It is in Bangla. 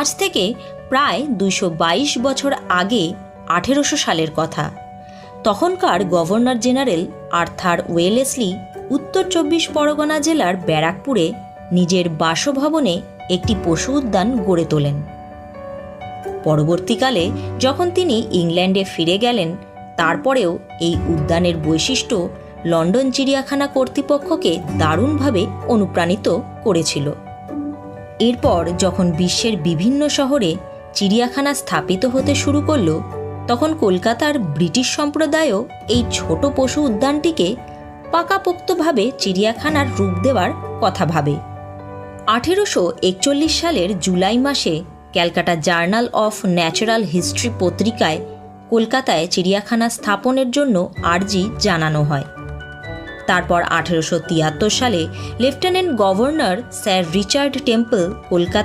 আজ থেকে প্রায় দুশো বছর আগে আঠেরোশো সালের কথা। তখনকার গভর্নর জেনারেল আর্থার ওয়েলেসলি উত্তর চব্বিশ পরগনা জেলার ব্যারাকপুরে নিজের বাসভবনে একটি পশু উদ্যান গড়ে তোলেন। পরবর্তীকালে যখন তিনি ইংল্যান্ডে ফিরে গেলেন, তারপরেও এই উদ্যানের বৈশিষ্ট্য লন্ডন চিড়িয়াখানা কর্তৃপক্ষকে দারুণভাবে অনুপ্রাণিত করেছিল। এরপর যখন বিশ্বের বিভিন্ন শহরে চিড়িয়াখানা স্থাপিত হতে শুরু করল, তখন কলকাতার ব্রিটিশ সম্প্রদায়ও এই ছোট পশু উদ্যানটিকে পাকাপোক্তভাবে চিড়িয়াখানার রূপ দেওয়ার কথা ভাবে। আঠেরোশো একচল্লিশ সালের জুলাই মাসে Calcutta journal of natural history পত্রিকায় কলকাতায় চিড়িয়াখানা স্থাপনের জন্য আর্জি জানানো হয়। তারপর আঠেরোশো তিয়াত্তর সালে lieutenant governor sir Richard Temple Kolkata